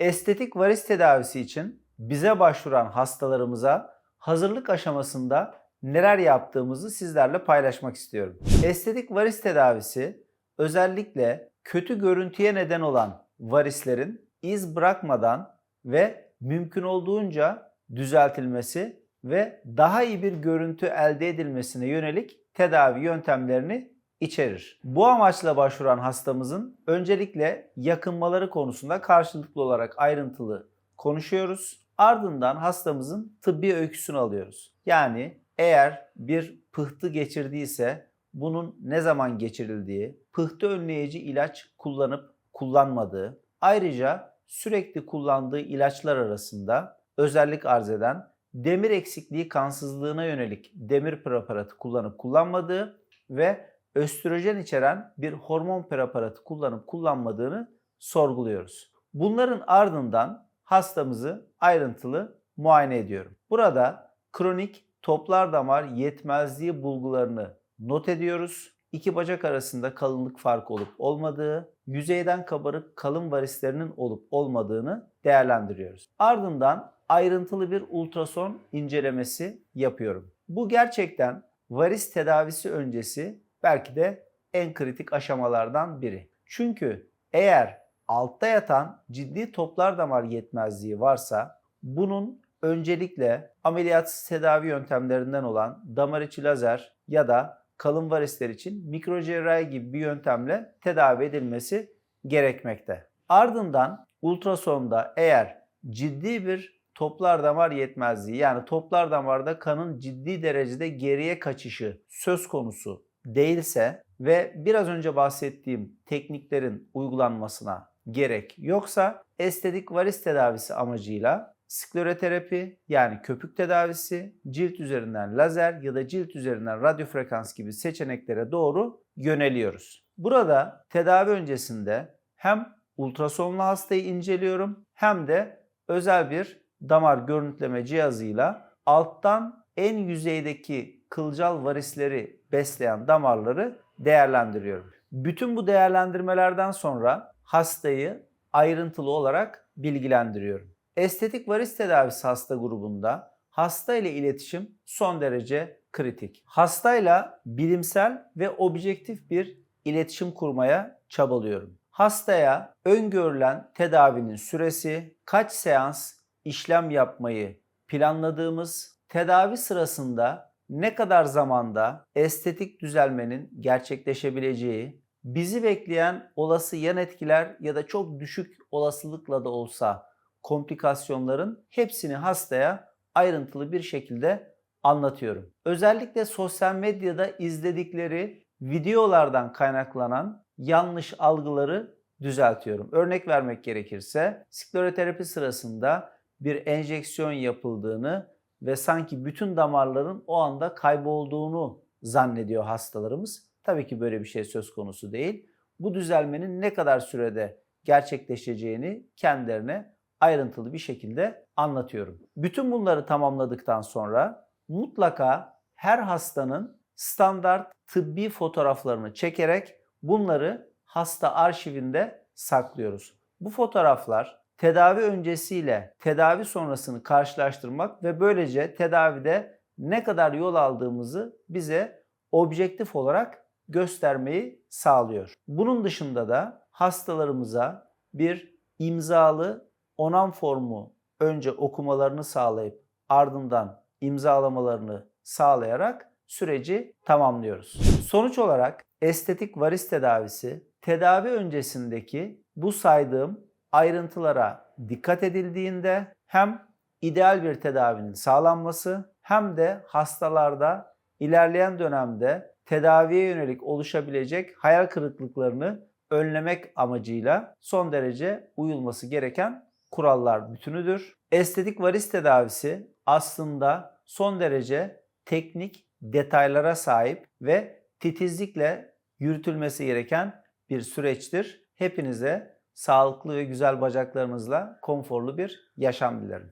Estetik varis tedavisi için bize başvuran hastalarımıza hazırlık aşamasında neler yaptığımızı sizlerle paylaşmak istiyorum. Estetik varis tedavisi özellikle kötü görüntüye neden olan varislerin iz bırakmadan ve mümkün olduğunca düzeltilmesi ve daha iyi bir görüntü elde edilmesine yönelik tedavi yöntemlerini içerir. Bu amaçla başvuran hastamızın öncelikle yakınmaları konusunda karşılıklı olarak ayrıntılı konuşuyoruz. Ardından hastamızın tıbbi öyküsünü alıyoruz. Yani eğer bir pıhtı geçirdiyse bunun ne zaman geçirildiği, pıhtı önleyici ilaç kullanıp kullanmadığı, ayrıca sürekli kullandığı ilaçlar arasında özellik arz eden demir eksikliği kansızlığına yönelik demir preparatı kullanıp kullanmadığı ve östrojen içeren bir hormon preparatı kullanıp kullanmadığını sorguluyoruz. Bunların ardından hastamızı ayrıntılı muayene ediyorum. Burada kronik toplar damar yetmezliği bulgularını not ediyoruz. İki bacak arasında kalınlık farkı olup olmadığı, yüzeyden kabarık kalın varislerinin olup olmadığını değerlendiriyoruz. Ardından ayrıntılı bir ultrason incelemesi yapıyorum. Bu gerçekten varis tedavisi öncesi belki de en kritik aşamalardan biri. Çünkü eğer altta yatan ciddi toplar damar yetmezliği varsa bunun öncelikle ameliyatsız tedavi yöntemlerinden olan damar içi lazer ya da kalın varisler için mikrocerrahi gibi bir yöntemle tedavi edilmesi gerekmekte. Ardından ultrasonda eğer ciddi bir toplar damar yetmezliği yani toplar damarda kanın ciddi derecede geriye kaçışı söz konusu değilse ve biraz önce bahsettiğim tekniklerin uygulanmasına gerek yoksa estetik varis tedavisi amacıyla skleroterapi yani köpük tedavisi, cilt üzerinden lazer ya da cilt üzerinden radyo frekans gibi seçeneklere doğru yöneliyoruz. Burada tedavi öncesinde hem ultrasonlu hastayı inceliyorum hem de özel bir damar görüntüleme cihazıyla alttan en yüzeydeki kılcal varisleri besleyen damarları değerlendiriyorum. Bütün bu değerlendirmelerden sonra hastayı ayrıntılı olarak bilgilendiriyorum. Estetik varis tedavisi hasta grubunda hasta ile iletişim son derece kritik. Hastayla bilimsel ve objektif bir iletişim kurmaya çabalıyorum. Hastaya öngörülen tedavinin süresi, kaç seans işlem yapmayı planladığımız, tedavi sırasında ne kadar zamanda estetik düzelmenin gerçekleşebileceği, bizi bekleyen olası yan etkiler ya da çok düşük olasılıkla da olsa komplikasyonların hepsini hastaya ayrıntılı bir şekilde anlatıyorum. Özellikle sosyal medyada izledikleri videolardan kaynaklanan yanlış algıları düzeltiyorum. Örnek vermek gerekirse skleroterapi sırasında bir enjeksiyon yapıldığını ve sanki bütün damarların o anda kaybolduğunu zannediyor hastalarımız. Tabii ki böyle bir şey söz konusu değil. Bu düzelmenin ne kadar sürede gerçekleşeceğini kendilerine ayrıntılı bir şekilde anlatıyorum. Bütün bunları tamamladıktan sonra mutlaka her hastanın standart tıbbi fotoğraflarını çekerek bunları hasta arşivinde saklıyoruz. Bu fotoğraflar tedavi öncesiyle tedavi sonrasını karşılaştırmak ve böylece tedavide ne kadar yol aldığımızı bize objektif olarak göstermeyi sağlıyor. Bunun dışında da hastalarımıza bir imzalı onam formu önce okumalarını sağlayıp ardından imzalamalarını sağlayarak süreci tamamlıyoruz. Sonuç olarak estetik varis tedavisi tedavi öncesindeki bu saydığım ayrıntılara dikkat edildiğinde hem ideal bir tedavinin sağlanması hem de hastalarda ilerleyen dönemde tedaviye yönelik oluşabilecek hayal kırıklıklarını önlemek amacıyla son derece uyulması gereken kurallar bütünüdür. Estetik varis tedavisi aslında son derece teknik detaylara sahip ve titizlikle yürütülmesi gereken bir süreçtir. Hepinize sağlıklı ve güzel bacaklarınızla konforlu bir yaşam dilerim.